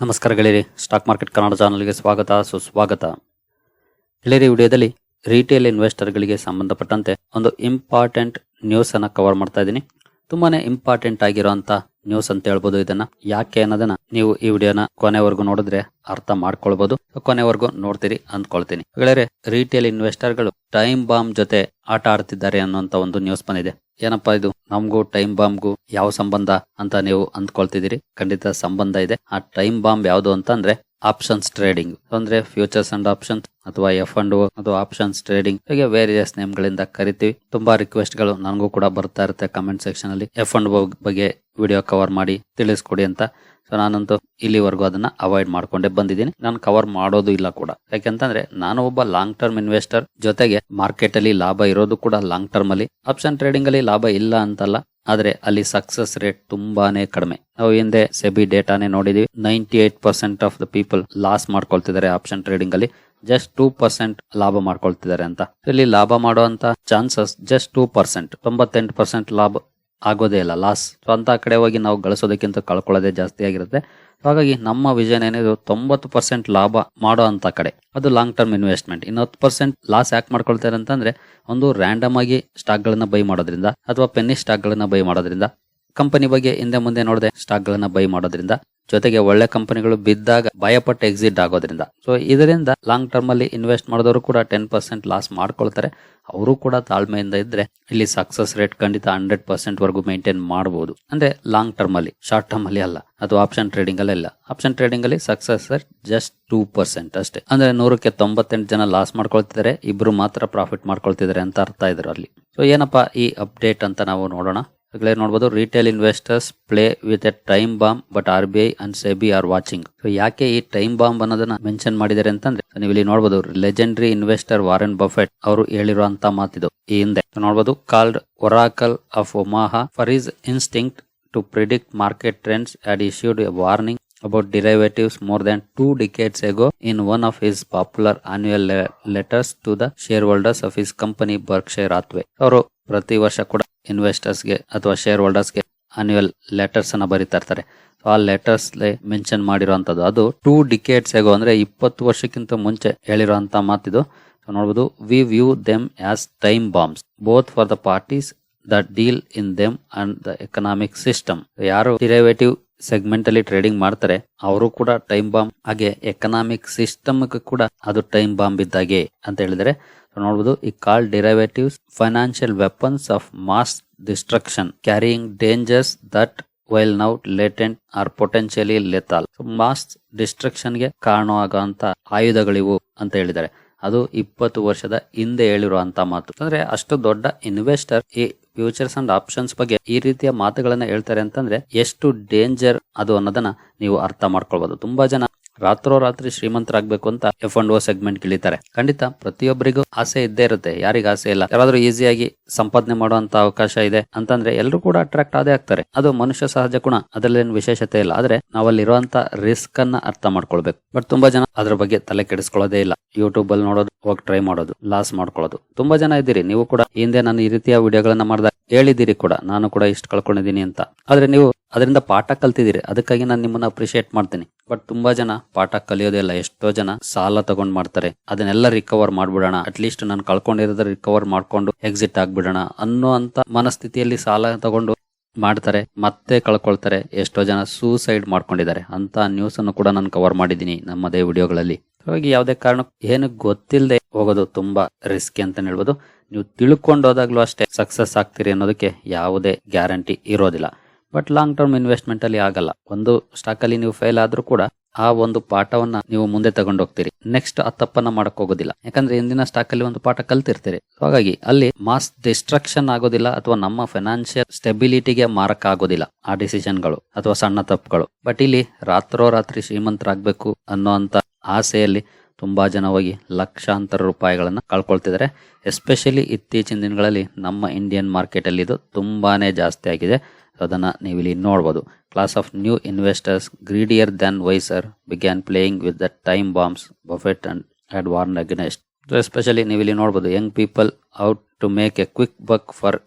ನಮಸ್ಕಾರ ಗೆಳೆಯರಿ, stock market Kannada ಚಾನಲ್ಗೆ ಸ್ವಾಗತ, ಸುಸ್ವಾಗತ. ಗೆಳೆಯರಿ ವಿಡಿಯೋದಲ್ಲಿ ರಿಟೇಲ್ ಇನ್ವೆಸ್ಟರ್ಗಳಿಗೆ ಸಂಬಂಧಪಟ್ಟಂತೆ ಒಂದು ಇಂಪಾರ್ಟೆಂಟ್ ನ್ಯೂಸ್ ಅನ್ನ ಕವರ್ ಮಾಡ್ತಾ ಇದ್ದೀನಿ. ತುಂಬಾನೇ ಇಂಪಾರ್ಟೆಂಟ್ ಆಗಿರುವಂತ ನ್ಯೂಸ್ ಅಂತ ಹೇಳ್ಬೋದು ಇದನ್ನ. ಯಾಕೆ ಅನ್ನೋದನ್ನ ನೀವು ಈ ವಿಡಿಯೋನ ಕೊನೆವರೆಗೂ ನೋಡಿದ್ರೆ ಅರ್ಥ ಮಾಡ್ಕೊಳ್ಬಹುದು ಕೊನೆವರೆಗೂ ನೋಡ್ತೀರಿ ಅಂದ್ಕೊಳ್ತೀನಿ. ಗೆಳೆಯರೆ ರಿಟೇಲ್ ಇನ್ವೆಸ್ಟರ್ಗಳು ಟೈಮ್ ಬಾಂಬ್ ಜೊತೆ ಆಟ ಆಡ್ತಿದ್ದಾರೆ ಅನ್ನುವಂತ ಒಂದು ನ್ಯೂಸ್ ಬಂದಿದೆ. ಏನಪ್ಪಾ ಇದು? ನಮಗೂ ಟೈಮ್ ಬಾಂಬ್ಗೂ ಯಾವ ಸಂಬಂಧ ಅಂತ ನೀವು ಅಂದ್ಕೊಳ್ತಿದ್ದೀರಿ? ಖಂಡಿತ ಸಂಬಂಧ ಇದೆ. ಆ ಟೈಮ್ ಬಾಂಬ್ ಯಾವುದು ಅಂತಂದ್ರೆ ಆಪ್ಷನ್ಸ್ ಟ್ರೇಡಿಂಗ್ ಅಂದ್ರೆ ಫ್ಯೂಚರ್ಸ್ ಅಂಡ್ ಆಪ್ಷನ್ಸ್ ಅಥವಾ ಎಫ್ ಅಂಡ್ ಅಥವಾ ಆಪ್ಷನ್ಸ್ ಟ್ರೇಡಿಂಗ್ ಹೀಗೆ ವೇರಿಯಸ್ ನೇಮ್ ಗಳಿಂದ ಕರಿತೀವಿ. ತುಂಬಾ ರಿಕ್ವೆಸ್ಟ್ಗಳು ನನಗೂ ಕೂಡ ಬರ್ತಾ ಇರುತ್ತೆ ಕಮೆಂಟ್ ಸೆಕ್ಷನ್ ಅಲ್ಲಿ. ಎಫ್ ಅಂಡ್ ಬಗ್ಗೆ ವಿಡಿಯೋ ಕವರ್ ಮಾಡಿ ತಿಳಿಸ್ಕೊಡಿ ಅಂತ ಸೊ ನಾನಂತೂ ಇಲ್ಲಿವರೆಗೂ ಅದನ್ನ ಅವಾಯ್ಡ್ ಮಾಡ್ಕೊಂಡೆ ಬಂದಿದ್ದೀನಿ. ನಾನು ಕವರ್ ಮಾಡೋದು ಇಲ್ಲ ಕೂಡ. ಯಾಕೆಂತಂದ್ರೆ, ನಾನು ಒಬ್ಬ ಲಾಂಗ್ ಟರ್ಮ್ ಇನ್ವೆಸ್ಟರ್ ಜೊತೆಗೆ ಮಾರ್ಕೆಟ್ ಅಲ್ಲಿ ಲಾಭ ಇರೋದು ಕೂಡ ಲಾಂಗ್ ಟರ್ಮ್ ಅಲ್ಲಿ. ಆಪ್ಷನ್ ಟ್ರೇಡಿಂಗ್ ಅಲ್ಲಿ ಲಾಭ ಇಲ್ಲ ಅಂತಲ್ಲ, ಆದ್ರೆ ಅಲ್ಲಿ ಸಕ್ಸಸ್ ರೇಟ್ ತುಂಬಾನೇ ಕಡಿಮೆ. ನಾವು ಹಿಂದೆ ಸೆಬಿ ಡೇಟಾನೇ ನೋಡಿದೀವಿ. Ninety eight percent of the people loss ಮಾಡ್ಕೊಳ್ತಿದ್ದಾರೆ option trading ಅಲ್ಲಿ. ಜಸ್ಟ್ ಟೂ ಪರ್ಸೆಂಟ್ ಲಾಭ ಮಾಡ್ಕೊಳ್ತಿದ್ದಾರೆ ಅಂತ. ಇಲ್ಲಿ ಲಾಭ ಮಾಡುವಂತ ಚಾನ್ಸಸ್ ಜಸ್ಟ್ ಟೂ ಪರ್ಸೆಂಟ್ ತೊಂಬತ್ತೆಂಟು ಪರ್ಸೆಂಟ್ ಲಾಭ ಆಗೋದೇ ಇಲ್ಲ. ಲಾಸ್ ಸ್ವಂತ ಕಡೆ ಹೋಗಿ ನಾವು ಗಳಿಸೋದಕ್ಕಿಂತ ಕಳ್ಕೊಳ್ಳೋದೇ ಜಾಸ್ತಿ ಆಗಿರುತ್ತೆ. ಹಾಗಾಗಿ ನಮ್ಮ ವಿಷನ್ ಏನಿದೆ? ತೊಂಬತ್ತು ಪರ್ಸೆಂಟ್ ಲಾಭ ಮಾಡೋ ಅಂತ ಕಡೆ. ಅದು ಲಾಂಗ್ ಟರ್ಮ್ ಇನ್ವೆಸ್ಟ್ಮೆಂಟ್ ಇನ್ನು ಹತ್ತು ಪರ್ಸೆಂಟ್ ಲಾಸ್ ಯಾಕೆ ಮಾಡ್ಕೊಳ್ತಾರೆ ಅಂತಂದ್ರೆ, ಒಂದು ರ್ಯಾಂಡಮ್ ಆಗಿ ಸ್ಟಾಕ್ ಗಳನ್ನ ಬೈ ಮಾಡೋದ್ರಿಂದ ಅಥವಾ ಪೆನ್ನಿ ಸ್ಟಾಕ್ ಗಳನ್ನ ಬೈ ಮಾಡೋದ್ರಿಂದ. ಕಂಪನಿ ಬಗ್ಗೆ ಹಿಂದೆ ಮುಂದೆ ನೋಡದೆ ಸ್ಟಾಕ್ ಗಳನ್ನ ಬೈ ಮಾಡೋದ್ರಿಂದ. ಜೊತೆಗೆ ಒಳ್ಳೆ ಕಂಪನಿಗಳು ಬಿದ್ದಾಗ ಭಯಪಟ್ಟು ಎಕ್ಸಿಟ್ ಆಗೋದ್ರಿಂದ. ಸೊ ಇದರಿಂದ ಲಾಂಗ್ ಟರ್ಮ್ ಅಲ್ಲಿ ಇನ್ವೆಸ್ಟ್ ಮಾಡಿದವರು ಕೂಡ ಟೆನ್ ಪರ್ಸೆಂಟ್ ಲಾಸ್ ಮಾಡ್ಕೊಳ್ತಾರೆ. ಅವರು ಕೂಡ ತಾಳ್ಮೆಯಿಂದ ಇದ್ರೆ ಇಲ್ಲಿ ಸಕ್ಸಸ್ ರೇಟ್ ಖಂಡಿತ ಹಂಡ್ರೆಡ್ ಪರ್ಸೆಂಟ್ ವರೆಗೂ ಮೇಂಟೈನ್ ಮಾಡಬಹುದು ಅಂದ್ರೆ ಲಾಂಗ್ ಟರ್ಮ್ ಅಲ್ಲಿ ಶಾರ್ಟ್ ಟರ್ಮ್ ಅಲ್ಲಿ ಅಲ್ಲ. ಅಥವಾ ಆಪ್ಷನ್ ಟ್ರೇಡಿಂಗ್ ಅಲ್ಲಿ ಅಲ್ಲ ಆಪ್ಷನ್ ಟ್ರೇಡಿಂಗ್ ಅಲ್ಲಿ success rate just two percent ಅಷ್ಟೇ. ಅಂದ್ರೆ ನೂರಕ್ಕೆ ತೊಂಬತ್ತೆಂಟು ಜನ ಲಾಸ್ ಮಾಡ್ಕೊಳ್ತಿದ್ದಾರೆ. ಇಬ್ರು ಮಾತ್ರ ಪ್ರಾಫಿಟ್ ಮಾಡ್ಕೊಳ್ತಿದ್ದಾರೆ ಅಂತ ಅರ್ಥ ಇದ್ರು ಅಲ್ಲಿ. ಸೊ ಏನಪ್ಪಾ ಈ ಅಪ್ಡೇಟ್ ಅಂತ ನಾವು ನೋಡೋಣ. ಈಗಲೇ ನೋಡಬಹುದು retail investors play with a time bomb but R B I and SEBI are watching so ಯಾಕೆ ಈ ಟೈಮ್ ಬಾಂಬ್ ಅನ್ನೋದನ್ನ ಮೆನ್ಷನ್ ಮಾಡಿದ್ದಾರೆ ಅಂತಂದ್ರೆ ನೀವು ಇಲ್ಲಿ ನೋಡಬಹುದು ಲೆಜೆಂಡ್ರಿ ಇನ್ವೆಸ್ಟರ್ ವಾರೆನ್ ಬಫೆಟ್ ಅವರು ಹೇಳಿರುವಂತ ಮಾತಿದು ಈ ಹಿಂದೆ ನೋಡಬಹುದು called Oracle of Omaha for his instinct to predict market trends had issued a warning about more more two decades decades in one one of his popular annual to to the shareholders of his company, Berkshire Hathaway. ಅವರು ಪ್ರತಿ ವರ್ಷ ಕೂಡ ಇನ್ವೆಸ್ಟರ್ಸ್ಗೆ ಅಥವಾ share ಹೋಲ್ಡರ್ಸ್ಗೆ annual letters ಅನ್ನ ಬರೀತಾ ಇರ್ತಾರೆ. ಆ letters mention ಮಾಡಿರುವಂತದ್ದು. ಅದು ಟೂ ಡಿಕೇಟ್ಸ್ ಆಗೋ ಅಂದ್ರೆ ಇಪ್ಪತ್ತು ವರ್ಷಕ್ಕಿಂತ ಮುಂಚೆ ಹೇಳಿರುವಂತ ಮಾತಿದು. ನೋಡಬಹುದು we view them as time bombs both for the parties the deal in them and the economic system ಯಾರು ಡಿರೈವೇಟಿವ್ ಸೆಗ್ಮೆಂಟ್ ಅಲ್ಲಿ ಟ್ರೇಡಿಂಗ್ ಮಾಡ್ತಾರೆ, ಅವರು ಕೂಡ ಟೈಮ್ ಬಾಂಬ್ ಹಾಗೆ ಎಕನಾಮಿಕ್ ಸಿಸ್ಟಮ್ ಕೂಡ ಅದು ಟೈಮ್ ಬಾಂಬ್ ಇದ್ದಾಗೆ ಅಂತ ಹೇಳಿದರೆ ನೋಡಬಹುದು ಈ call derivatives financial weapons of mass destruction carrying dangers that while now latent are potentially lethal mass ಡಿಸ್ಟ್ರಕ್ಷನ್ಗೆ ಕಾರಣವಾಗುವಂತ ಆಯುಧಗಳಿವು ಅಂತ ಹೇಳಿದ್ದಾರೆ. ಅದು ಇಪ್ಪತ್ತು ವರ್ಷದ ಹಿಂದೆ ಹೇಳಿರುವಂತ ಮಾತು. ಅಂದ್ರೆ, ಅಷ್ಟು ದೊಡ್ಡ ಇನ್ವೆಸ್ಟರ್ ಈ ಫ್ಯೂಚರ್ಸ್ ಅಂಡ್ ಆಪ್ಷನ್ಸ್ ಬಗ್ಗೆ ಈ ರೀತಿಯ ಮಾತುಗಳನ್ನ ಹೇಳ್ತಾರೆ ಅಂತಂದ್ರೆ, ಎಷ್ಟು ಡೇಂಜರ್ ಅದು ಅನ್ನೋದನ್ನ ನೀವು ಅರ್ಥ ಮಾಡ್ಕೊಳ್ಬಹುದು ತುಂಬಾ ಜನ ರಾತ್ರೋರಾತ್ರಿ ಶ್ರೀಮಂತರಾಗಬೇಕು ಅಂತ ಎಫ್ ಅಂಡ್ ಓ ಸೆಗ್ಮೆಂಟ್ ಗಿಳಿತಾರೆ ಖಂಡಿತ ಪ್ರತಿಯೊಬ್ಬರಿಗೂ ಆಸೆ ಇದ್ದೇ ಇರುತ್ತೆ. ಯಾರಿಗ ಆಸೆ ಇಲ್ಲ. ಯಾರಾದ್ರೂ ಈಸಿಯಾಗಿ ಸಂಪಾದನೆ ಮಾಡುವಂತ ಅವಕಾಶ ಇದೆ ಅಂತಂದ್ರೆ ಎಲ್ಲರೂ ಕೂಡ ಅಟ್ರಾಕ್ಟ್ ಆದೇ ಆಗ್ತಾರೆ. ಅದು ಮನುಷ್ಯ ಸಹಜ ಗುಣ. ಅದರಲ್ಲೇನು ವಿಶೇಷತೆ ಇಲ್ಲ. ಆದ್ರೆ ನಾವಲ್ಲಿರುವಂತ ರಿಸ್ಕ್ ಅನ್ನ ಅರ್ಥ ಮಾಡ್ಕೊಳ್ಬೇಕು. ಬಟ್ ತುಂಬಾ ಜನ ಅದ್ರ ಬಗ್ಗೆ ತಲೆ ಕೆಡಿಸ್ಕೊಳ್ಳೋದೇ ಇಲ್ಲ. ಯೂಟ್ಯೂಬ್ ಅಲ್ಲಿ ನೋಡೋದು, ಹೋಗಿ ಟ್ರೈ ಮಾಡೋದು ಲಾಸ್ ಮಾಡ್ಕೊಳ್ಳೋದು. ತುಂಬಾ ಜನ ಇದ್ದೀರಿ. ನೀವು ಕೂಡ ಹಿಂದೆ ನಾನು ಈ ರೀತಿಯ ವಿಡಿಯೋಗಳನ್ನ ಮಾಡಿದಾಗ ಹೇಳಿದ್ದೀರಿ ಕೂಡ. ನಾನು ಕೂಡ ಇಷ್ಟು ಕಳ್ಕೊಂಡಿದ್ದೀನಿ ಅಂತ. ಆದ್ರೆ ನೀವು ಅದರಿಂದ ಪಾಠ ಕಲ್ತಿದ್ದೀರಿ. ಅದಕ್ಕಾಗಿ ನಾನು ನಿಮ್ಮನ್ನ ಅಪ್ರಿಶಿಯೇಟ್ ಮಾಡ್ತೀನಿ. ಬಟ್ ತುಂಬಾ ಜನ ಪಾಠ ಕಲಿಯೋದೇ ಇಲ್ಲ ಎಷ್ಟೋ ಜನ ಸಾಲ ತಗೊಂಡ್ ಮಾಡ್ತಾರೆ. ಅದನ್ನೆಲ್ಲ ರಿಕವರ್ ಮಾಡ್ಬಿಡೋಣ. ಅಟ್ಲೀಸ್ಟ್ ನಾನು ಕಳ್ಕೊಂಡಿರೋದ್ರ ರಿಕವರ್ ಮಾಡ್ಕೊಂಡು ಎಕ್ಸಿಟ್ ಆಗ್ಬಿಡೋಣ ಅನ್ನೋ ಅಂತ ಮನಸ್ಥಿತಿಯಲ್ಲಿ ಸಾಲ ತಗೊಂಡು ಮಾಡ್ತಾರೆ. ಮತ್ತೆ ಕಳ್ಕೊಳ್ತಾರೆ. ಎಷ್ಟೋ ಜನ ಸೂಸೈಡ್ ಮಾಡ್ಕೊಂಡಿದ್ದಾರೆ. ಅಂತ ನ್ಯೂಸ್ ಅನ್ನು ಕೂಡ ನಾನು ಕವರ್ ಮಾಡಿದ್ದೀನಿ ನಮ್ಮದೇ ವಿಡಿಯೋಗಳಲ್ಲಿ. ಹಾಗಾಗಿ ಯಾವುದೇ ಕಾರಣ ಏನು ಗೊತ್ತಿಲ್ಲದೆ ಹೋಗೋದು ತುಂಬಾ ರಿಸ್ಕಿ ಅಂತ ಹೇಳ್ಬೋದು. ನೀವು ತಿಳ್ಕೊಂಡು ಹೋದಾಗ್ಲೂ ಅಷ್ಟೇ ಸಕ್ಸಸ್ ಆಗ್ತೀರಿ ಅನ್ನೋದಕ್ಕೆ ಯಾವುದೇ ಗ್ಯಾರಂಟಿ ಇರೋದಿಲ್ಲ. ಬಟ್ ಲಾಂಗ್ ಟರ್ಮ್ ಇನ್ವೆಸ್ಟ್ಮೆಂಟ್ ಅಲ್ಲಿ ಆಗಲ್ಲ. ಒಂದು ಸ್ಟಾಕ್ ಅಲ್ಲಿ ನೀವು ಫೇಲ್ ಆದ್ರೂ ಕೂಡ ಆ ಒಂದು ಪಾಠವನ್ನ ನೀವು ಮುಂದೆ ತಗೊಂಡು ಹೋಗ್ತೀರಿ ನೆಕ್ಸ್ಟ್ ಆ ತಪ್ಪನ್ನ ಮಾಡಕ್ ಹೋಗೋದಿಲ್ಲ. ಯಾಕಂದ್ರೆ ಹಿಂದಿನ ಸ್ಟಾಕ್ ಅಲ್ಲಿ ಒಂದು ಪಾಠ ಕಲ್ತಿರ್ತೀರಿ. ಹಾಗಾಗಿ ಅಲ್ಲಿ ಮಾಸ್ ಡಿಸ್ಟ್ರಕ್ಷನ್ ಆಗೋದಿಲ್ಲ ಅಥವಾ ನಮ್ಮ ಫೈನಾನ್ಷಿಯಲ್ ಸ್ಟೆಬಿಲಿಟಿಗೆ ಮಾರಕ ಆಗೋದಿಲ್ಲ ಆ ಡಿಸಿಷನ್ಗಳು ಅಥವಾ ಸಣ್ಣ ತಪ್ಪುಗಳು. ಬಟ್ ಇಲ್ಲಿ ರಾತ್ರೋರಾತ್ರಿ ಶ್ರೀಮಂತರಾಗಬೇಕು ಅನ್ನೋ ಆಸೆಯಲ್ಲಿ ತುಂಬಾ ಜನ ಹೋಗಿ ಲಕ್ಷಾಂತರ ರೂಪಾಯಿಗಳನ್ನು ಕಳ್ಕೊಳ್ತಿದ್ದಾರೆ. ಎಸ್ಪೆಷಲಿ ಇತ್ತೀಚಿನ ದಿನಗಳಲ್ಲಿ ನಮ್ಮ ಇಂಡಿಯನ್ ಮಾರ್ಕೆಟ್ ಅಲ್ಲಿ ಇದು ತುಂಬಾನೇ ಜಾಸ್ತಿ ಆಗಿದೆ. ಅದನ್ನು ಅದನ್ನ ನೀವು ಇಲ್ಲಿ ನೋಡಬಹುದು class of new investors greedier than wiser began playing with the time bombs Buffett and had warned against especially ನೀವು ಇಲ್ಲಿ ನೋಡಬಹುದು young people out to make a quick buck for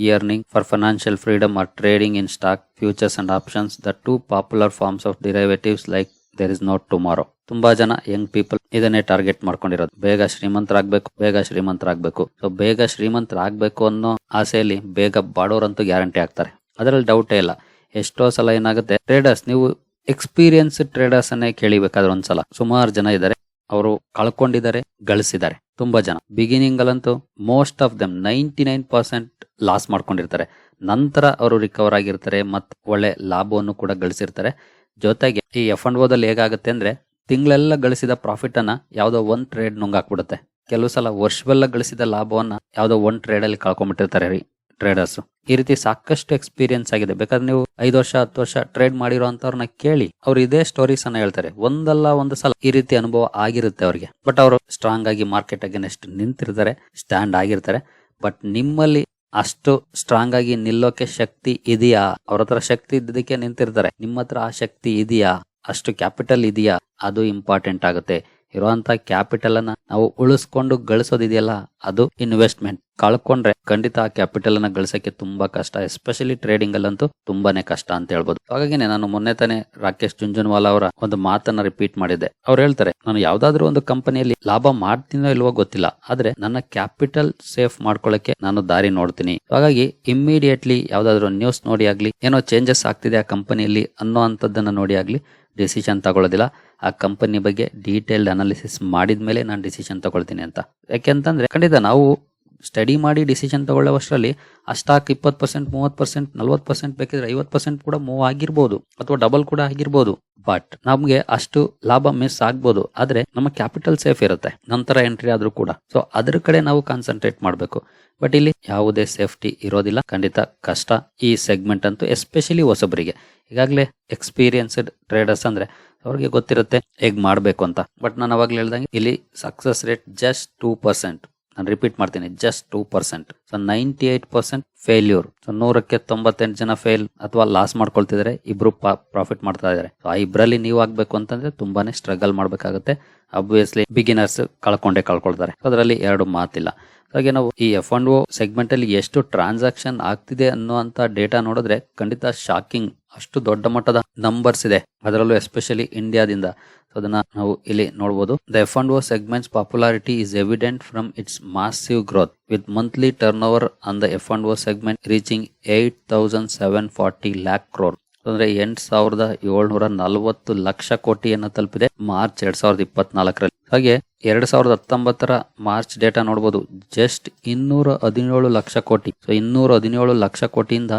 earning for financial freedom are trading in stock futures and options the two popular forms of derivatives like there is not tomorrow ತುಂಬಾ ಜನ Young people ಇದನ್ನೇ target ಮಾಡ್ಕೊಂಡಿರೋದು. ಬೇಗ ಶ್ರೀಮಂತರಾಗ್ಬೇಕು ಬೇಗ ಶ್ರೀಮಂತರಾಗ್ಬೇಕು. So ಬೇಗ ಶ್ರೀಮಂತರಾಗ್ಬೇಕು ಅನ್ನೋ ಆಸೆಯಲ್ಲಿ ಬೇಗ ಬಾಡೋರಂತೂ guarantee ಆಗ್ತಾರೆ. ಅದರಲ್ಲಿ ಡೌಟೇ ಇಲ್ಲ. ಎಷ್ಟೋ ಸಲ ಏನಾಗುತ್ತೆ ಟ್ರೇಡರ್ಸ್ ನೀವು ಎಕ್ಸ್ಪೀರಿಯನ್ಸ್ ಟ್ರೇಡರ್ಸ್ ಅನ್ನೇ ಕೇಳಿಬೇಕಾದ್ರೆ ಒಂದ್ಸಲ. ಸುಮಾರು ಜನ ಇದ್ದಾರೆ. ಅವರು ಕಳ್ಕೊಂಡಿದ್ದಾರೆ, ಗಳಿಸಿದ್ದಾರೆ. ತುಂಬಾ ಜನ. ಬಿಗಿನಿಂಗ್ ಅಲ್ಲಂತೂ most of them ninety nine percent loss ಮಾಡ್ಕೊಂಡಿರ್ತಾರೆ. ನಂತರ ಅವರು ರಿಕವರ್ ಆಗಿರ್ತಾರೆ, ಮತ್ತೆ ಒಳ್ಳೆ ಲಾಭವನ್ನು ಕೂಡ ಗಳಿಸಿರ್ತಾರೆ. ಜೊತೆಗೆ ಈ ಎಫ್ ಅಂಡ್ ಓದಲ್ಲಿ ಹೇಗಾಗುತ್ತೆ ಅಂದ್ರೆ ತಿಂಗಳೆಲ್ಲ ಗಳಿಸಿದ ಪ್ರಾಫಿಟ್ ಅನ್ನ ಯಾವ್ದೋ ಒಂದ್ ಟ್ರೇಡ್ ನುಂಗಾಕ್ಬಿಡುತ್ತೆ. ಕೆಲವು ಸಲ ವರ್ಷವೆಲ್ಲ ಗಳಿಸಿದ ಲಾಭವನ್ನ ಯಾವ್ದೋ ಒಂದ್ ಟ್ರೇಡ್ ಅಲ್ಲಿ ಕಳ್ಕೊಂಡ್ಬಿಟ್ಟಿರ್ತಾರೆ ರೀ ಟ್ರೇಡರ್ಸ್ ಈ ರೀತಿ ಸಾಕಷ್ಟು ಎಕ್ಸ್ಪೀರಿಯನ್ಸ್ ಆಗಿದೆ. ಬೇಕಾದ್ರೆ ನೀವು ಐದು ವರ್ಷ, ಹತ್ತು ವರ್ಷ ಟ್ರೇಡ್ ಮಾಡಿರೋ ಅಂತವ್ರನ್ನ ಕೇಳಿ ಅವ್ರು ಇದೇ ಸ್ಟೋರೀಸ್ ಅನ್ನ ಹೇಳ್ತಾರೆ. ಒಂದಲ್ಲ ಒಂದು ಸಲ ಈ ರೀತಿ ಅನುಭವ ಆಗಿರುತ್ತೆ ಅವ್ರಿಗೆ. ಬಟ್ ಅವರು ಸ್ಟ್ರಾಂಗ್ ಆಗಿ ಮಾರ್ಕೆಟ್ ಅಗೇನೆಸ್ಟ್ ನಿಂತಿರ್ತಾರೆ ಸ್ಟ್ಯಾಂಡ್ ಆಗಿರ್ತಾರೆ. ಬಟ್ ನಿಮ್ಮಲ್ಲಿ ಅಷ್ಟು ಸ್ಟ್ರಾಂಗ್ ಆಗಿ ನಿಲ್ಲೋಕೆ ಶಕ್ತಿ ಇದೆಯಾ? ಅವ್ರ ಹತ್ರ ಶಕ್ತಿ ಇದ್ದದಕ್ಕೆ ನಿಂತಿರ್ತಾರೆ. ನಿಮ್ಮ ಹತ್ರ ಆ ಶಕ್ತಿ ಇದೆಯಾ? ಅಷ್ಟು ಕ್ಯಾಪಿಟಲ್ ಇದೆಯಾ? ಅದು ಇಂಪಾರ್ಟೆಂಟ್ ಆಗುತ್ತೆ. ಇರುವಂತ ಕ್ಯಾಪಿಟಲ್ ಅನ್ನ ನಾವು ಉಳಿಸ್ಕೊಂಡು ಗಳಿಸೋದಿದೆಯಲ್ಲ, ಅದು ಇನ್ವೆಸ್ಟ್ಮೆಂಟ್. ಕಳ್ಕೊಂಡ್ರೆ ಖಂಡಿತ ಆ ಕ್ಯಾಪಿಟಲ್ ಅನ್ನ ಗಳಿಸಕ್ಕೆ ತುಂಬಾ ಕಷ್ಟ. ಎಸ್ಪೆಷಲಿ ಟ್ರೇಡಿಂಗ್ ಅಲ್ಲಂತೂ ತುಂಬಾನೇ ಕಷ್ಟ ಅಂತ ಹೇಳ್ಬೋದು. ಹಾಗಾಗಿನೇ ನಾನು ಮೊನ್ನೆ ತಾನೇ ರಾಕೇಶ್ ಜುಂಜುನ್ವಾಲಾ ಅವರ ಒಂದು ಮಾತನ್ನ ರಿಪೀಟ್ ಮಾಡಿದೆ ಅವ್ರು ಹೇಳ್ತಾರೆ, ನಾನು ಯಾವ್ದಾದ್ರು ಒಂದು ಕಂಪನಿಯಲ್ಲಿ ಲಾಭ ಮಾಡ್ತೀನೋ ಇಲ್ವೋ ಗೊತ್ತಿಲ್ಲ. ಆದ್ರೆ ನನ್ನ ಕ್ಯಾಪಿಟಲ್ ಸೇಫ್ ಮಾಡ್ಕೊಳ್ಳಕ್ಕೆ ನಾನು ದಾರಿ ನೋಡ್ತೀನಿ. ಹಾಗಾಗಿ ಇಮ್ಮಿಡಿಯೇಟ್ಲಿ ಯಾವ್ದಾದ್ರು ನ್ಯೂಸ್ ನೋಡಿ ಆಗ್ಲಿ, ಏನೋ ಚೇಂಜಸ್ ಆಗ್ತಿದೆ ಆ ಕಂಪನಿಯಲ್ಲಿ ಅನ್ನೋ ಅಂತದನ್ನ ನೋಡಿ ಆಗ್ಲಿ ಡಿಸಿಷನ್ ತಗೊಳ್ಳೋದಿಲ್ಲ. ಆ ಕಂಪನಿ ಬಗ್ಗೆ ಡೀಟೇಲ್ಡ್ ಅನಾಲಿಸಿಸ್ ಮಾಡಿದ ಮೇಲೆ ನಾನು ಡಿಸಿಷನ್ ತಗೊಳ್ತೀನಿ ಅಂತ. ಯಾಕೆಂತಂದ್ರೆ ಖಂಡಿತ ನಾವು ಸ್ಟಡಿ ಮಾಡಿ ಡಿಸಿಷನ್ ತಗೊಳ್ಳೋವಷ್ಟರಲ್ಲಿ ಆ ಸ್ಟಾಕ್ ಇಪ್ಪತ್ತು ಪರ್ಸೆಂಟ್ ಮೂವತ್ತು ಪರ್ಸೆಂಟ್ ನಲ್ವತ್ತು ಪರ್ಸೆಂಟ್ ಬೇಕಿದ್ರೆ ಐವತ್ತು ಪರ್ಸೆಂಟ್ ಕೂಡ ಮೂವ್ ಆಗಿರ್ಬೋದು ಅಥವಾ ಡಬಲ್ ಕೂಡ ಆಗಿರ್ಬೋದು. ಬಟ್ ನಮಗೆ ಅಷ್ಟು ಲಾಭ ಮಿಸ್ ಆಗ್ಬೋದು. ಆದರೆ ನಮ್ಮ ಕ್ಯಾಪಿಟಲ್ ಸೇಫ್ ಇರುತ್ತೆ. ನಂತರ ಎಂಟ್ರಿ ಆದರೂ ಕೂಡ. ಸೊ ಅದ್ರ ಕಡೆ ನಾವು ಕಾನ್ಸಂಟ್ರೇಟ್ ಮಾಡಬೇಕು. ಬಟ್ ಇಲ್ಲಿ ಯಾವುದೇ ಸೇಫ್ಟಿ ಇರೋದಿಲ್ಲ. ಖಂಡಿತ ಕಷ್ಟ ಈ ಸೆಗ್ಮೆಂಟ್ ಅಂತೂ ಎಸ್ಪೆಷಲಿ ಹೊಸಬರಿಗೆ. ಈಗಾಗಲೇ ಎಕ್ಸ್ಪೀರಿಯನ್ಸ್ಡ್ ಟ್ರೇಡರ್ಸ್ ಅಂದರೆ ಅವ್ರಿಗೆ ಗೊತ್ತಿರುತ್ತೆ ಹೇಗೆ ಮಾಡಬೇಕು ಅಂತ. ಬಟ್ ನಾನು ಅವಾಗಲೇ ಹೇಳ್ದಂಗೆ, ಇಲ್ಲಿ success rate just two percent ನಾನು ರಿಪೀಟ್ ಮಾಡ್ತೀನಿ just two percent so ninety eight percent failure so ನೂರಕ್ಕೆ ತೊಂಬತ್ತೆಂಟು ಜನ ಫೇಲ್ ಅಥವಾ ಲಾಸ್ ಮಾಡ್ಕೊಳ್ತಿದ್ದಾರೆ ಇಬ್ರು ಪ್ರಾಫಿಟ್ ಮಾಡ್ತಾ ಇದ್ದಾರೆ ಸೊ ಆ ಇಬ್ಬರಲ್ಲಿ ನೀವು ಆಗ್ಬೇಕು ಅಂತಂದ್ರೆ ತುಂಬಾನೇ ಸ್ಟ್ರಗಲ್ ಮಾಡ್ಬೇಕಾಗುತ್ತೆ. ಅಬ್ವಿಯಸ್ಲಿ ಬಿಗಿನರ್ಸ್ ಕಳ್ಕೊಂಡೇ ಕಳ್ಕೊಳ್ತಾರೆ. ಅದರಲ್ಲಿ ಎರಡು ಮಾತಿಲ್ಲ. ಹಾಗೆ ನಾವು ಈ ಎಫ್ ಅಂಡ್ ಓ ಸೆಗ್ಮೆಂಟ್ ಅಲ್ಲಿ ಎಷ್ಟು ಟ್ರಾನ್ಸಾಕ್ಷನ್ ಆಗ್ತಿದೆ ಅನ್ನುವಂತ ಡೇಟಾ ನೋಡಿದ್ರೆ ಖಂಡಿತ ಶಾಕಿಂಗ್ ಅಷ್ಟು ದೊಡ್ಡ ಮಟ್ಟದ ನಂಬರ್ಸ್ ಇದೆ. ಅದರಲ್ಲೂ ಎಸ್ಪೆಷಲಿ ಇಂಡಿಯಾದಿಂದ ಅದನ್ನ ನಾವು ಇಲ್ಲಿ ನೋಡಬಹುದು the F and O segments popularity is evident from its massive growth with monthly turnover on the F and O segment reaching eight thousand seven forty lakh crore ಅಂದ್ರೆ ಎಂಟ್ ಸಾವಿರದ ಏಳ್ನೂರ ನಲವತ್ತು ಲಕ್ಷ ಕೋಟಿಯನ್ನು ತಲುಪಿದೆ ಮಾರ್ಚ್ ಎರಡ್ ಸಾವಿರದ ಇಪ್ಪತ್ನಾಲ್ಕರಲ್ಲಿ. ಹಾಗೆ ಎರಡ್ ಸಾವಿರದ ಹತ್ತೊಂಬತ್ತರ ಮಾರ್ಚ್ ಡೇಟಾ ನೋಡಬಹುದು ಜಸ್ಟ್ ಇನ್ನೂರ ಹದಿನೇಳು ಲಕ್ಷ ಕೋಟಿ. ಸೊ ಇನ್ನೂರ ಹದಿನೇಳು ಲಕ್ಷ ಕೋಟಿಯಿಂದ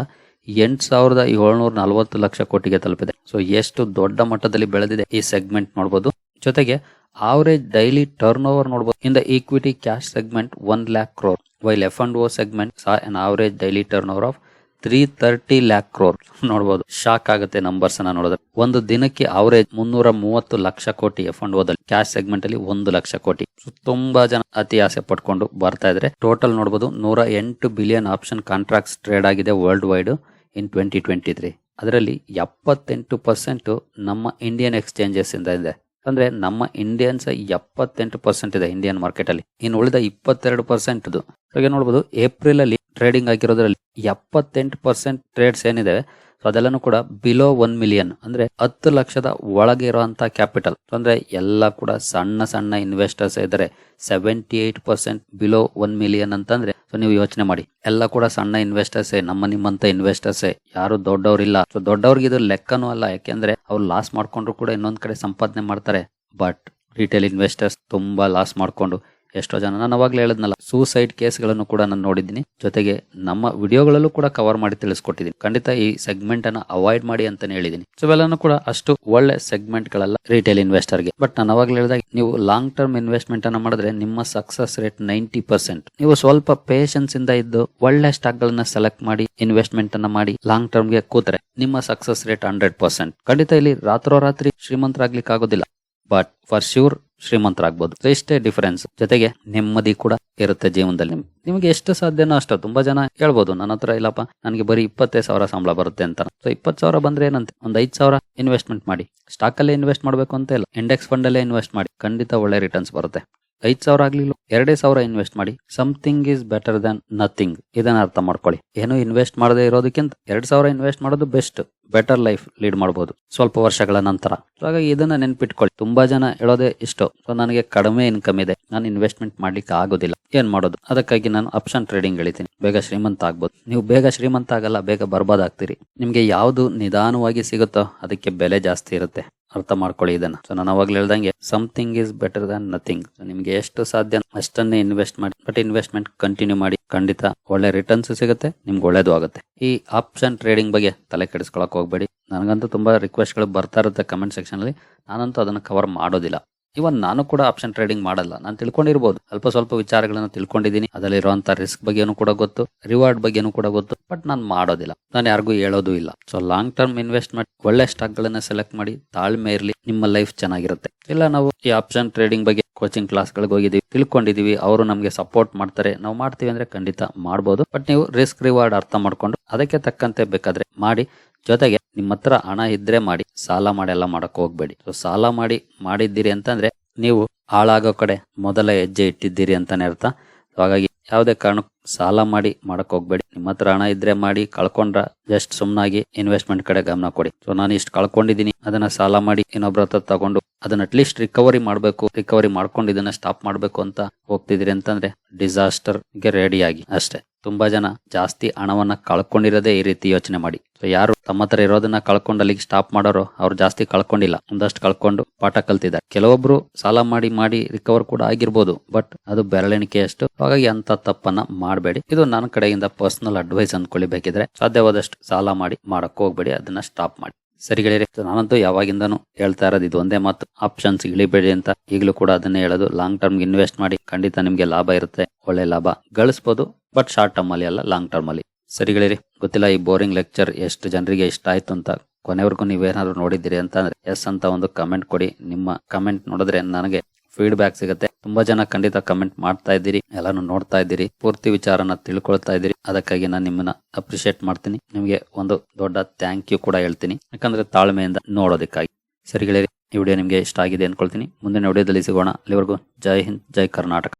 ಎಂಟು ಸಾವಿರದ ಏಳ್ನೂರ ನಲವತ್ತು ಲಕ್ಷ ಕೋಟಿಗೆ ತಲುಪಿದೆ. ಸೊ ಎಷ್ಟು ದೊಡ್ಡ ಮಟ್ಟದಲ್ಲಿ ಬೆಳೆದಿದೆ ಈ ಸೆಗ್ಮೆಂಟ್ ನೋಡಬಹುದು ಜೊತೆಗೆ ಆವರೇಜ್ ಡೈಲಿ ಟರ್ನ್ ಓವರ್ ನೋಡಬಹುದು in the equity cash segment one lakh crore while F and O segment an average daily turnover of three thirty lakh crore ನೋಡಬಹುದು ಶಾಕ್ ಆಗುತ್ತೆ ನಂಬರ್ಸ್ ಅನ್ನ ನೋಡಿದ್ರೆ. ಒಂದು ದಿನಕ್ಕೆ ಅವರೇಜ್ ಮುನ್ನೂರ ಮೂವತ್ತು ಲಕ್ಷ ಕೋಟಿ ಎಫ್ ಅಂಡ್ ಓದಲ್ಲಿ. ಕ್ಯಾಶ್ ಸೆಗ್ಮೆಂಟ್ ಅಲ್ಲಿ ಒಂದು ಲಕ್ಷ ಕೋಟಿ. ತುಂಬಾ ಜನ ಅತಿ ಆಸೆ ಪಟ್ಕೊಂಡು ಬರ್ತಾ ಇದ್ರೆ. ಟೋಟಲ್ ನೋಡಬಹುದು ನೂರ ಎಂಟು ಬಿಲಿಯನ್ ಆಪ್ಷನ್ ಕಾಂಟ್ರಾಕ್ಟ್ಸ್ ಟ್ರೇಡ್ ಆಗಿದೆ world wide in twenty twenty three ಅದರಲ್ಲಿ ಎಪ್ಪತ್ತೆಂಟು ಪರ್ಸೆಂಟ್ ನಮ್ಮ ಇಂಡಿಯನ್ ಎಕ್ಸ್ಚೇಂಜಸ್ ಇಂದ ಇದೆ. ಅಂದ್ರೆ ನಮ್ಮ ಇಂಡಿಯನ್ಸ್ ಎಪ್ಪತ್ತೆಂಟು ಪರ್ಸೆಂಟ್ ಇದೆ ಇಂಡಿಯನ್ ಮಾರ್ಕೆಟ್ ಅಲ್ಲಿ. ಇನ್ನು ಉಳಿದ ಇಪ್ಪತ್ತೆರಡು ಪರ್ಸೆಂಟ್ ಹಾಗೆ ನೋಡಬಹುದು ಏಪ್ರಿಲ್ ಅಲ್ಲಿ ಟ್ರೇಡಿಂಗ್ ಆಗಿರೋದ್ರಲ್ಲಿ ಎಪ್ಪತ್ತೆಂಟು ಪರ್ಸೆಂಟ್ ಟ್ರೇಡ್ಸ್ ಏನಿದೆ ಸೊ ಅದೆಲ್ಲನೂ ಕೂಡ ಬಿಲೋ ಒನ್ ಮಿಲಿಯನ್ ಅಂದ್ರೆ ಹತ್ತು ಲಕ್ಷದ ಒಳಗೆ ಇರುವಂತ ಕ್ಯಾಪಿಟಲ್ ಅಂದ್ರೆ ಎಲ್ಲ ಕೂಡ ಸಣ್ಣ ಸಣ್ಣ ಇನ್ವೆಸ್ಟರ್ಸ್ ಇದ್ದಾರೆ. Seventy eight percent below one million ಅಂತಂದ್ರೆ ಸೊ ನೀವು ಯೋಚನೆ ಮಾಡಿ. ಎಲ್ಲ ಕೂಡ ಸಣ್ಣ ಇನ್ವೆಸ್ಟರ್ಸ್ ನಮ್ಮ ನಿಮ್ಮಂತ ಇನ್ವೆಸ್ಟರ್ಸ್ ಯಾರು ದೊಡ್ಡವರಿಲ್ಲ ಸೊ ದೊಡ್ಡವ್ರಿಗೆ ಇದು ಲೆಕ್ಕನೂ ಅಲ್ಲ, ಯಾಕೆಂದ್ರೆ ಅವ್ರು ಲಾಸ್ ಮಾಡ್ಕೊಂಡ್ರು ಕೂಡ ಇನ್ನೊಂದ್ ಕಡೆ ಸಂಪಾದನೆ ಮಾಡ್ತಾರೆ. ಬಟ್ ರಿಟೇಲ್ ಇನ್ವೆಸ್ಟರ್ಸ್ ತುಂಬಾ ಲಾಸ್ ಮಾಡ್ಕೊಂಡು ಎಷ್ಟೋ ಜನ. ನಾನು ಅವಾಗಲೇ ಹೇಳದ್ನಲ್ಲ ಸೂಸೈಡ್ ಕೇಸ್ಗಳನ್ನು ಕೂಡ ನಾನು ನೋಡಿದ್ದೀನಿ. ಜೊತೆಗೆ ನಮ್ಮ ವಿಡಿಯೋಗಳಲ್ಲೂ ಕೂಡ ಕವರ್ ಮಾಡಿ ತಿಳಿಸ್ಕೊಟ್ಟಿದ್ದೀನಿ. ಖಂಡಿತ ಈ ಸೆಗ್ಮೆಂಟ್ ಅನ್ನ ಅವಾಯ್ಡ್ ಮಾಡಿ ಅಂತಾನೆ ಹೇಳಿದ್ದೀನಿ. ಸೊ ಇವೆಲ್ಲನೂ ಕೂಡ ಅಷ್ಟು ಒಳ್ಳೆ ಸೆಗ್ಮೆಂಟ್ ಗಳಲ್ಲ ರಿಟೇಲ್ ಇನ್ವೆಸ್ಟರ್ಗೆ. ಬಟ್ ನಾನು ಅವಾಗಲೇ ಹೇಳಿದಾಗ, ನೀವು ಲಾಂಗ್ ಟರ್ಮ್ ಇನ್ವೆಸ್ಟ್ಮೆಂಟ್ ಅನ್ನ ಮಾಡಿದ್ರೆ ನಿಮ್ಮ ಸಕ್ಸಸ್ ರೇಟ್ ನೈಂಟಿ ಪರ್ಸೆಂಟ್ ನೀವು ಸ್ವಲ್ಪ ಪೇಷನ್ಸ್ ಇಂದ ಇದ್ದು ಒಳ್ಳೆ ಸ್ಟಾಕ್ ಗಳನ್ನ ಸೆಲೆಕ್ಟ್ ಮಾಡಿ ಇನ್ವೆಸ್ಟ್ಮೆಂಟ್ ಅನ್ನ ಮಾಡಿ ಲಾಂಗ್ ಟರ್ಮ್ಗೆ ಕೂತ್ರೆ ನಿಮ್ಮ ಸಕ್ಸಸ್ ರೇಟ್ ಹಂಡ್ರೆಡ್ ಪರ್ಸೆಂಟ್ ಖಂಡಿತ ಇಲ್ಲಿ ರಾತ್ರೋರಾತ್ರಿ ಶ್ರೀಮಂತರಾಗ್ಲಿಕ್ಕೆ ಆಗೋದಿಲ್ಲ ಬಟ್ ಫಾರ್ ಶ್ಯೂರ್ ಶ್ರೀಮಂತರಾಗ್ಬೋದು. ಇಷ್ಟೇ ಡಿಫರೆನ್ಸ್ ಜೊತೆಗೆ ನೆಮ್ಮದಿ ಕೂಡ ಇರುತ್ತೆ ಜೀವನದಲ್ಲಿ. ನಿಮ್- ನಿಮಗೆ ಎಷ್ಟು ಸಾಧ್ಯನೋ ಅಷ್ಟು, ತುಂಬಾ ಜನ ಹೇಳ್ಬೋದು, ನನ್ನ ಹತ್ರ ಇಲ್ಲಪ್ಪ, ನನಗೆ ಬರೀ ಇಪ್ಪತ್ತೈದು ಸಾವಿರ ಸಂಬಳ ಬರುತ್ತೆ ಅಂತ. ಸೊ ಇಪ್ಪತ್ತು ಸಾವಿರ ಬಂದ್ರೆ ಏನಂತೆ? ಒಂದ್ ಐದು ಸಾವಿರ ಇನ್ವೆಸ್ಟ್ಮೆಂಟ್ ಮಾಡಿ. ಸ್ಟಾಕ್ ಅಲ್ಲೇ ಇನ್ವೆಸ್ಟ್ ಮಾಡಬೇಕು ಅಂತ ಇಲ್ಲ. ಇಂಡೆಕ್ಸ್ ಫಂಡ್ ಅಲ್ಲೇ ಇನ್ವೆಸ್ಟ್ ಮಾಡಿ. ಖಂಡಿತ ಒಳ್ಳೆ ರಿಟರ್ನ್ಸ್ ಬರುತ್ತೆ. ಐದ್ ಸಾವಿರ ಆಗ್ಲಿಲ್ಲ. ಎರಡೇ ಸಾವಿರ ಇನ್ವೆಸ್ಟ್ ಮಾಡಿ. Something is better than nothing ಇದನ್ನ ಅರ್ಥ ಮಾಡ್ಕೊಳ್ಳಿ. ಏನು ಇನ್ವೆಸ್ಟ್ ಮಾಡದೇ ಇರೋದಕ್ಕಿಂತ ಎರಡ್ ಸಾವಿರ ಇನ್ವೆಸ್ಟ್ ಮಾಡೋದು ಬೆಸ್ಟ್ ಬೆಟರ್ ಲೈಫ್ ಲೀಡ್ ಮಾಡಬಹುದು ಸ್ವಲ್ಪ ವರ್ಷಗಳ ನಂತರ. ಹಾಗಾಗಿ ಇದನ್ನ ನೆನ್ಪಿಟ್ಕೊಳ್ಳಿ. ತುಂಬಾ ಜನ ಹೇಳೋದೇ ಇಷ್ಟು. ಸೊ ನನಗೆ ಕಡಿಮೆ ಇನ್ಕಮ್ ಇದೆ. ನಾನು ಇನ್ವೆಸ್ಟ್ಮೆಂಟ್ ಮಾಡ್ಲಿಕ್ಕೆ ಆಗೋದಿಲ್ಲ. ಏನ್ ಮಾಡೋದು? ಅದಕ್ಕಾಗಿ ನಾನು ಆಪ್ಷನ್ ಟ್ರೇಡಿಂಗ್ ಹೇಳ್ತೀನಿ. ಬೇಗ ಶ್ರೀಮಂತ ಆಗ್ಬೋದು. ನೀವು ಬೇಗ ಶ್ರೀಮಂತ ಆಗಲ್ಲ, ಬೇಗ ಬರ್ಬಾದಾಗ್ತೀರಿ. ನಿಮ್ಗೆ ಯಾವ್ದು ನಿಧಾನವಾಗಿ ಸಿಗುತ್ತೋ ಅದಕ್ಕೆ ಬೆಲೆ ಜಾಸ್ತಿ ಇರುತ್ತೆ. ಅರ್ಥ ಮಾಡ್ಕೊಳ್ಳಿ ಇದನ್ನ. ಸೊ ನಾನು ಅವಾಗ್ಲೇ ಹೇಳ್ದಂಗೆ something is better than nothing ನಿಮ್ಗೆ ಎಷ್ಟು ಸಾಧ್ಯ, ಅಷ್ಟನ್ನೇ ಇನ್ವೆಸ್ಟ್ ಮಾಡಿ ಬಟ್ ಇನ್ವೆಸ್ಟ್ಮೆಂಟ್ ಕಂಟಿನ್ಯೂ ಮಾಡಿ, ಖಂಡಿತ ಒಳ್ಳೆ ರಿಟರ್ನ್ಸ್ ಸಿಗುತ್ತೆ, ನಿಮ್ಗೆ ಒಳ್ಳೇದು ಆಗುತ್ತೆ. ಈ ಆಪ್ಷನ್ ಟ್ರೇಡಿಂಗ್ ಬಗ್ಗೆ ತಲೆ ಕೆಡಿಸ್ಕೊಳಕ್ ಹೋಗ್ಬೇಡಿ. ನನಗಂತೂ ತುಂಬಾ ರಿಕ್ವೆಸ್ಟ್ಗಳು ಬರ್ತಾ ಇರುತ್ತೆ ಕಮೆಂಟ್ ಸೆಕ್ಷನ್ ಅಲ್ಲಿ. ನಾನಂತೂ ಅದನ್ನ ಕವರ್ ಮಾಡೋದಿಲ್ಲ. ಇವನ್ ನಾನು ಕೂಡ ಆಪ್ಷನ್ ಟ್ರೇಡಿಂಗ್ ಮಾಡಲ್ಲ. ನಾನು ತಿಳ್ಕೊಂಡಿರ್ಬೋದು. ಅಲ್ಪ ಸ್ವಲ್ಪ ವಿಚಾರಗಳನ್ನ ತಿಳ್ಕೊಂಡಿದ್ದೀನಿ. ಅದರಲ್ಲಿರುವಂತಹ ರಿಸ್ಕ್ ಬಗ್ಗೆನೂ ಕೂಡ ಗೊತ್ತು ರಿವಾರ್ಡ್ ಬಗ್ಗೆನೂ ಕೂಡ ಗೊತ್ತು ಬಟ್ ನಾನು ಮಾಡೋದಿಲ್ಲ. ನಾನು ಯಾರಿಗೂ ಹೇಳೋದು ಇಲ್ಲ. ಸೊ ಲಾಂಗ್ ಟರ್ಮ್ ಇನ್ವೆಸ್ಟ್ಮೆಂಟ್ ಒಳ್ಳೆ ಸ್ಟಾಕ್ ಗಳನ್ನ ಸೆಲೆಕ್ಟ್ ಮಾಡಿ, ತಾಳ್ಮೆ ಇರಲಿ, ನಿಮ್ಮ ಲೈಫ್ ಚೆನ್ನಾಗಿರುತ್ತೆ. ಇಲ್ಲ, ನಾವು ಈ ಆಪ್ಷನ್ ಟ್ರೇಡಿಂಗ್ ಬಗ್ಗೆ ಕೋಚಿಂಗ್ ಕ್ಲಾಸ್ ಗಳಿಗೆ ಹೋಗಿದೀವಿ ತಿಳ್ಕೊಂಡಿದೀವಿ ಅವರು ನಮಗೆ ಸಪೋರ್ಟ್ ಮಾಡ್ತಾರೆ. ನಾವು ಮಾಡ್ತೀವಿ ಅಂದ್ರೆ ಖಂಡಿತ ಮಾಡಬಹುದು ಬಟ್ ನೀವು ರಿಸ್ಕ್ ರಿವಾರ್ಡ್ ಅರ್ಥ ಮಾಡ್ಕೊಂಡು ಅದಕ್ಕೆ ತಕ್ಕಂತೆ ಬೇಕಾದ್ರೆ ಮಾಡಿ. ಜೊತೆಗೆ ನಿಮ್ಮ ಹತ್ರ ಹಣ ಇದ್ರೆ ಮಾಡಿ, ಸಾಲ ಮಾಡಿ ಎಲ್ಲ ಮಾಡಕ್ ಹೋಗ್ಬೇಡಿ. ಸೊ ಸಾಲ ಮಾಡಿ, ಮಾಡಿದ್ದೀರಿ ಅಂತಂದ್ರೆ ನೀವು ಹಾಳಾಗೋ ಕಡೆ ಮೊದಲ ಹೆಜ್ಜೆ ಇಟ್ಟಿದ್ದೀರಿ ಅಂತಾನೆ ಅರ್ಥ. ಹಾಗಾಗಿ ಯಾವುದೇ ಕಾರಣಕ್ಕೂ ಸಾಲ ಮಾಡಿ ಮಾಡಕ್ ಹೋಗ್ಬೇಡಿ. ನಿಮ್ಮ ಹತ್ರ ಹಣ ಇದ್ರೆ ಮಾಡಿ, ಕಳ್ಕೊಂಡ್ರ ಜಸ್ಟ್ ಸುಮ್ನಾಗಿ ಇನ್ವೆಸ್ಟ್ಮೆಂಟ್ ಕಡೆ ಗಮನ ಕೊಡಿ. ಸೊ ನಾನು ಇಷ್ಟು ಕಳ್ಕೊಂಡಿದ್ದೀನಿ, ಅದನ್ನ ಸಾಲ ಮಾಡಿ ಇನ್ನೊಬ್ರ ಹತ್ರ ತಗೊಂಡು ಅದನ್ನ ಅಟ್ಲೀಸ್ಟ್ ರಿಕವರಿ ಮಾಡಬೇಕು ರಿಕವರಿ ಮಾಡ್ಕೊಂಡು ಇದನ್ನ ಸ್ಟಾಪ್ ಮಾಡಬೇಕು ಅಂತ ಹೋಗ್ತಿದ್ರಿ ಅಂತಂದ್ರೆ ಡಿಸಾಸ್ಟರ್ಗೆ ರೆಡಿ ಆಗಿ ಅಷ್ಟೇ. ತುಂಬಾ ಜನ ಜಾಸ್ತಿ ಹಣವನ್ನ ಕಳ್ಕೊಂಡಿರೋದೇ ಈ ರೀತಿ ಯೋಚನೆ ಮಾಡಿ. ಯಾರು ತಮ್ಮ ಹತ್ರ ಇರೋದನ್ನ ಕಳ್ಕೊಂಡು ಅಲ್ಲಿಗೆ ಸ್ಟಾಪ್ ಮಾಡೋರು, ಅವ್ರು ಜಾಸ್ತಿ ಕಳ್ಕೊಂಡಿಲ್ಲ. ಒಂದಷ್ಟು ಕಳ್ಕೊಂಡು ಪಾಠ ಕಲ್ತಿದ್ದಾರೆ. ಕೆಲವೊಬ್ರು ಸಾಲ ಮಾಡಿ ಮಾಡಿ ರಿಕವರ್ ಕೂಡ ಆಗಿರ್ಬೋದು ಬಟ್ ಅದು ಬೆರಳೆಣಿಕೆಯಷ್ಟು. ಹಾಗಾಗಿ ಅಂತ ತಪ್ಪನ್ನ ಮಾಡಬೇಡಿ. ಇದು ನನ್ನ ಕಡೆಯಿಂದ ಪರ್ಸನಲ್ ಅಡ್ವೈಸ್ ಅನ್ಕೊಳ್ಳಿ ಸಾಧ್ಯವಾದಷ್ಟು ಸಾಲ ಮಾಡಿ, ಮಾಡಕ್ ಹೋಗ್ಬೇಡಿ, ಅದನ್ನ ಸ್ಟಾಪ್ ಮಾಡಿ. ಸರಿ ಗೆಳೆಯರೆ ನಾನಂತೂ ಯಾವಾಗಿಂದನೂ ಹೇಳ್ತಾ ಇರೋದು ಇದು ಒಂದೇ ಮಾತು. ಆಪ್ಷನ್ಸ್ ಇಳಿಬೇಡಿ ಅಂತ ಈಗಲೂ ಕೂಡ ಅದನ್ನೇ ಹೇಳೋದು. ಲಾಂಗ್ ಟರ್ಮ್ ಇನ್ವೆಸ್ಟ್ ಮಾಡಿ ಖಂಡಿತ ನಿಮಗೆ ಲಾಭ ಇರುತ್ತೆ, ಒಳ್ಳೆ ಲಾಭ. ಗಳಿಸ್ಬೋದು ಬಟ್ ಶಾರ್ಟ್ ಟರ್ಮ್ ಅಲ್ಲಿ ಅಲ್ಲ ಲಾಂಗ್ ಟರ್ಮ್ ಅಲ್ಲಿ. ಸರಿ ಗೆಳೆಯರಿ, ಗೊತ್ತಿಲ್ಲ ಈ ಬೋರಿಂಗ್ ಲೆಕ್ಚರ್ ಎಷ್ಟು ಜನರಿಗೆ ಇಷ್ಟ ಆಯ್ತು ಅಂತ. ಕೊನೆವರೆಗೂ ನೀವೇನಾದ್ರು ನೋಡಿದ್ದೀರಿ ಅಂತಂದ್ರೆ ಎಸ್ ಅಂತ ಒಂದು ಕಮೆಂಟ್ ಕೊಡಿ. ನಿಮ್ಮ ಕಮೆಂಟ್ ನೋಡಿದ್ರೆ ನನಗೆ ಫೀಡ್ಬ್ಯಾಕ್ ಸಿಗುತ್ತೆ. ತುಂಬಾ ಜನ ಖಂಡಿತ ಕಮೆಂಟ್ ಮಾಡ್ತಾ ಇದ್ದೀರಿ. ಎಲ್ಲಾನು ನೋಡ್ತಾ ಇದ್ದೀರಿ. ಪೂರ್ತಿ ವಿಚಾರನ ತಿಳ್ಕೊಳ್ತಾ ಇದ್ದೀರಿ. ಅದಕ್ಕಾಗಿ ನಾನು ನಿಮ್ಮನ್ನ ಅಪ್ರಿಶಿಯೇಟ್ ಮಾಡ್ತೀನಿ. ನಿಮಗೆ ಒಂದು ದೊಡ್ಡ ಥ್ಯಾಂಕ್ ಯು ಕೂಡ ಹೇಳ್ತೀನಿ. ಯಾಕಂದ್ರೆ ತಾಳ್ಮೆಯಿಂದ ನೋಡೋದಕ್ಕಾಗಿ. ಸರಿ ಗೆಳೆಯರಿ, ಈ ವಿಡಿಯೋ ನಿಮಗೆ ಇಷ್ಟ ಆಗಿದೆ ಅನ್ಕೊಳ್ತೀನಿ. ಮುಂದಿನ ವಿಡಿಯೋದಲ್ಲಿ ಸಿಗೋಣ. ಅಲ್ಲಿವರೆಗೂ ಜೈ ಹಿಂದ್, ಜೈ ಕರ್ನಾಟಕ.